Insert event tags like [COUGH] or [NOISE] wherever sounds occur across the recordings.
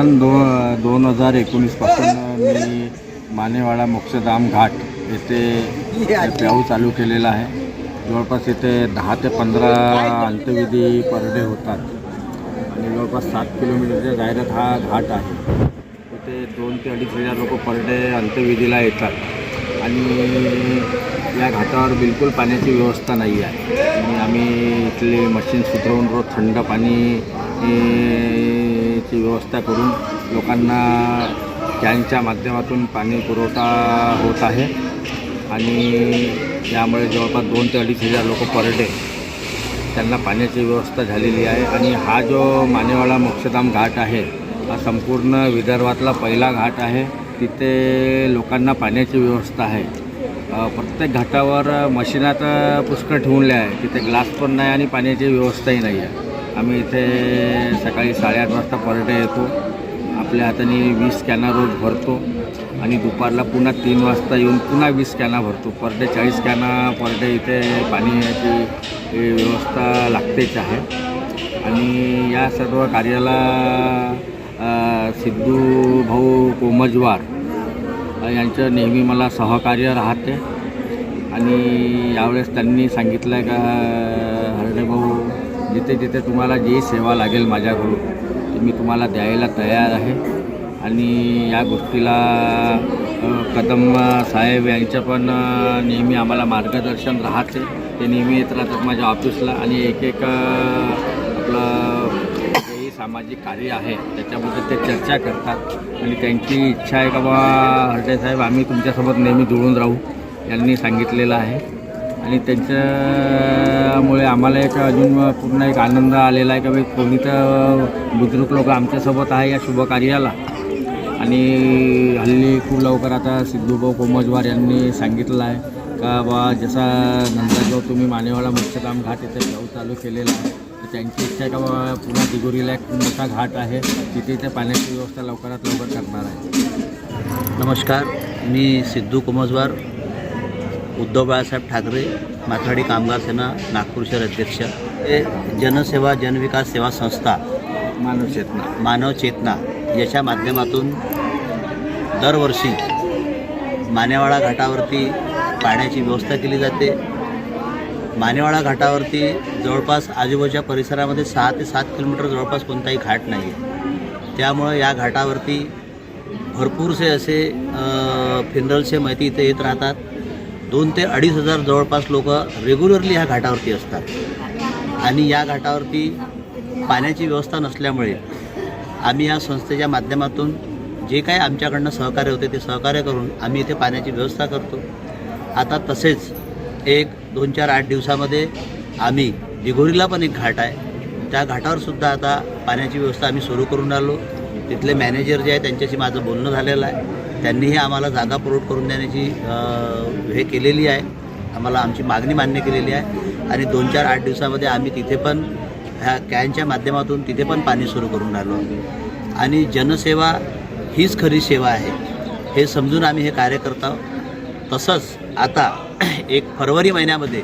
सन दो दोन हजार एकोणीसपासून मी मानेवाडा मोक्षधाम घाट येथे प्याऊ चालू केलेला आहे. जवळपास इथे दहा ते पंधरा अंत्यविधी पर डे होतात. आणि जवळपास सात किलोमीटरच्या दायऱ्यात हा घाट आहे. इथे दोन ते अडीच हजार लोक पर डे अंत्यविधीला येतात. आणि या घाटावर बिलकुल पाण्याची व्यवस्था नाही आहे. आणि आम्ही इथली मशीन सुधरवून रोज थंड पाणी पाण्याची व्यवस्था करून लोकांना कॅनच्या माध्यमातून पाणी पुरवठा होत आहे. आणि यामुळे जवळपास दोन ते अडीच हजार लोक पर डे त्यांना पाण्याची व्यवस्था झालेली आहे. आणि हा जो मानेवाडा मोक्षधाम घाट आहे हा संपूर्ण विदर्भातला पहिला घाट आहे. तिथे लोकांना पाण्याची व्यवस्था आहे. प्रत्येक घाटावर मशिनात पुष्कळ ठेवले आहे तिथे ग्लास पण नाही आणि पाण्याची व्यवस्थाही नाही आहे. आम्ही इथे सकाळी साडेआठ वाजता पर डे येतो. आपल्या हाताने वीस कॅना रोज भरतो आणि दुपारला पुन्हा तीन वाजता येऊन पुन्हा वीस कॅना भरतो. पर डे चाळीस कॅना पर डे इथे पाण्याची हे व्यवस्था लागतेच आहे. आणि या सर्व कार्याला सिद्धू भाऊ कोमजवार यांचं नेहमी मला सहकार्य राहते. आणि यावेळेस त्यांनी सांगितलं आहे का जिथे जिथे तुम्हाला जी सेवा लागेल माझ्याकडून ती मी तुम्हाला द्यायला तयार आहे. आणि या गोष्टीला कदम साहेब यांचं पण नेहमी आम्हाला मार्गदर्शन राहते. ते नेहमी येत राहतात माझ्या ऑफिसला आणि एक एक आपलं जेही सामाजिक कार्य आहे त्याच्याबद्दल ते चर्चा करतात. आणि त्यांची इच्छा आहे का बा हरडे साहेब आम्ही तुमच्यासोबत नेहमी जुळून राहू यांनी सांगितलेलं आहे. आणि त्यांच्यामुळे आम्हाला एक अजून पूर्ण एक आनंद आलेला आहे का बा कोणी तर बुजुर्ग लोक आमच्यासोबत आहे या शुभकार्याला. आणि हल्ली खूप लवकर आता सिद्धूभाऊ कोमजवार यांनी सांगितलं आहे का बा जसा नंतर जो तुम्ही मानेवाला मुख्यधाम घाट इथे जाऊ चालू केलेला आहे तर त्यांची इच्छा का बा पुन्हा दिगोरीला एक मोठा घाट आहे तिथे इथे पाण्याची व्यवस्था लवकरात लवकर करणार आहे. नमस्कार मी सिद्धू कोमजवार उद्धव बाळासाहेब ठाकरे माथाडी कामगार सेना नागपूर शहर अध्यक्ष. हे जनसेवा जनविकास सेवा संस्था मानव चेतना. मानव चेतना याच्या माध्यमातून दरवर्षी मानेवाडा घाटावरती पाण्याची व्यवस्था केली जाते. मानेवाडा घाटावरती जवळपास आजूबाजूच्या परिसरामध्ये सहा ते सात किलोमीटर जवळपास कोणताही घाट नाही आहे त्यामुळं या घाटावरती भरपूरसे असे फिनरलचे माहिती इथे येत राहतात. दोन ते अडीच हजार जवळपास लोक रेग्युलरली ह्या घाटावरती असतात. आणि या घाटावरती पाण्याची व्यवस्था नसल्यामुळे आम्ही या संस्थेच्या माध्यमातून जे काही आमच्याकडनं सहकार्य होते ते सहकार्य करून आम्ही इथे पाण्याची व्यवस्था करतो. आता तसेच एक दोन चार आठ दिवसामध्ये आम्ही दिघोरीला पण एक घाट आहे. त्या घाटावर सुद्धा आता पाण्याची व्यवस्था आम्ही सुरू करून आलो. तिथले मॅनेजर जे आहे त्यांच्याशी माझं बोलणं झालेलं आहे. त्यांनीही आम्हाला जागा पुरवठ करून देण्याची हे केलेली आहे. आम्हाला आमची मागणी मान्य केलेली आहे. आणि दोन चार आठ दिवसामध्ये आम्ही तिथे पण ह्या कॅनच्या माध्यमातून तिथे पण पाणी सुरू करून राहिलो. आणि जनसेवा हीच खरी सेवा आहे. हे समजून आम्ही हे कार्य करतो आहोत तसंच आता [CLEARS THROAT] एक फरवरी महिन्यामध्ये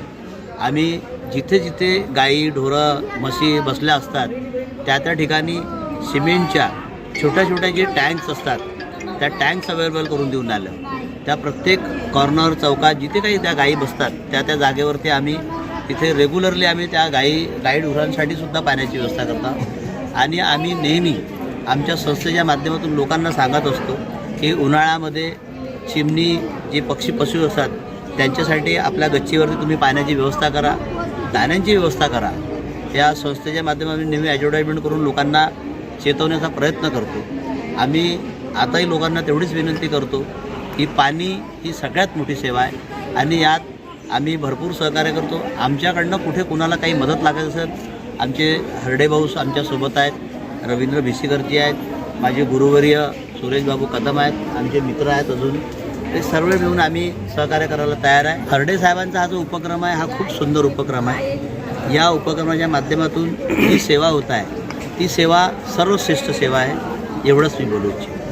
आम्ही जिथे जिथे गाई ढोरं म्हशी बसल्या असतात त्या त्या ठिकाणी सिमेंटच्या छोट्या छोट्या जे टँक्स असतात त्या टँक्स अवेलेबल करून देऊन आलं त्या प्रत्येक कॉर्नर चौकात जिथे काही त्या गायी बसतात त्या त्या जागेवरती आम्ही तिथे रेग्युलरली आम्ही त्या गायी गाई गाईड सुद्धा पाण्याची व्यवस्था करतो. आणि आम्ही नेहमी आमच्या संस्थेच्या माध्यमातून लोकांना सांगत असतो की उन्हाळ्यामध्ये चिमणी जे पक्षी पशु असतात त्यांच्यासाठी आपल्या गच्चीवरती तुम्ही पाण्याची व्यवस्था करा दाण्यांची व्यवस्था करा. या संस्थेच्या माध्यमातून नेहमी ॲडव्हर्टाईजमेंट करून लोकांना चेतवण्याचा प्रयत्न करतो. आम्ही आताही लोकांना तेवढीच विनंती करतो की पाणी ही सगळ्यात मोठी सेवा आहे. आणि यात आम्ही भरपूर सहकार्य करतो. आमच्याकडनं कुठे कुणाला काही मदत लागत असेल आमचे हरडे भाऊ आमच्यासोबत आहेत. रवींद्र भिसीकरजी आहेत. माझे गुरुवर्य सुरेशबाबू कदम आहेत. आमचे मित्र आहेत अजून. ते सर्व मिळून आम्ही सहकार्य करायला तयार आहे. हरडे साहेबांचा हा जो उपक्रम आहे हा खूप सुंदर उपक्रम आहे. या उपक्रमाच्या माध्यमातून जी सेवा होत आहे ती सेवा सर्वश्रेष्ठ सेवा आहे. एवढंच मी बोलू इच्छितो